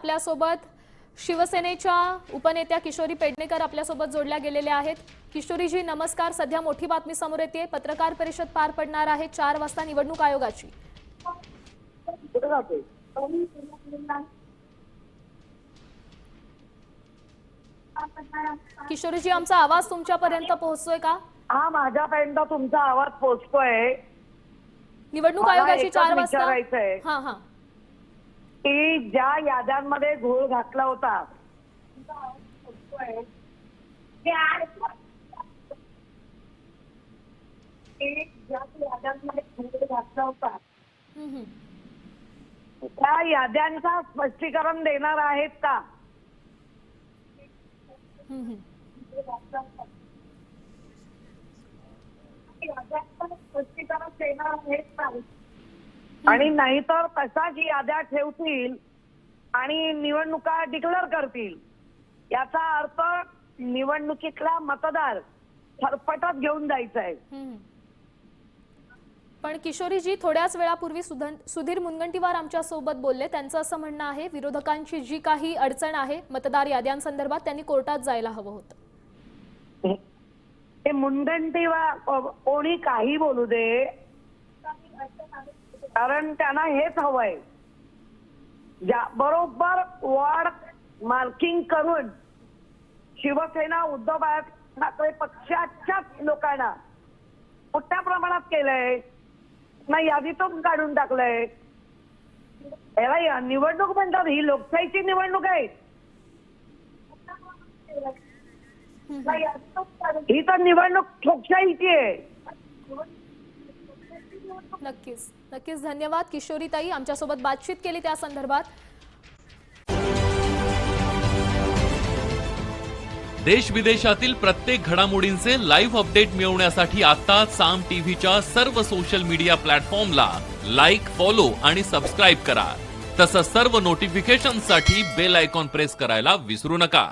आपल्यासोबत शिवसेनेच्या उपनेत्या किशोरी पेडणेकर आपल्यासोबत जोडल्या गेलेल्या आहेत. किशोरीजी नमस्कार. सध्या मोठी बातमी समोर येते पत्रकार परिषद पार पडणार आहे. चार वाजता निवडणूक आयोगाची. किशोरीजी आमचा आवाज तुमच्यापर्यंत पोहोचतोय का? हा माझ्यापर्यंत तुमचा आवाज पोचतोय निवडणूक आयोगाची चार वाजता. हा हा. की ज्या याद्यांमध्ये घोळ घातला होता. त्या याद्यांचा स्पष्टीकरण देणार आहेत का? स्पष्टीकरण देणार आहेत का? आणि नाहीतर तशाच याद्या ठेवतील आणि निवडणुका डिक्लेअर करतील याचा अर्थ निवडणुकीतला मतदार फरफटत घेऊन जायचा आहे. पण किशोरीजी थोड्याच वेळापूर्वी सुधीर मुनगंटीवार आमच्यासोबत बोलले. त्यांचं असं म्हणणं आहे विरोधकांची जी काही अडचण आहे मतदार याद्यांसंदर्भात त्यांनी कोर्टात जायला हवं होतं. ते मुंडंटी कोणी काही बोलू दे. कारण त्यांना हेच हवंय. ज्या बरोबर वॉर्ड मार्किंग करून शिवसेना उद्धव बाळासाहेब ठाकरे पक्षाच्याच लोकांना मोठ्या प्रमाणात केलंय. ना यादीतून काढून टाकलंय. याला या- निवडणूक म्हणतात ही लोकशाहीची निवडणूक आहे. ही तर निवडणूक लोकशाहीची आहे. नक्कीच. नक्कीच धन्यवाद किशोरीताई आमच्यासोबत बातचीत केली त्या संदर्भात. देश विदेशातील प्रत्येक घडामोडींचे लाईव्ह अपडेट मिळवण्यासाठी आता साम टीव्हीच्या सर्व सोशल मीडिया प्लॅटफॉर्मला लाईक फॉलो आणि सबस्क्राईब करा. तसंच सर्व नोटिफिकेशनसाठी बेल आयकॉन प्रेस करायला विसरू नका.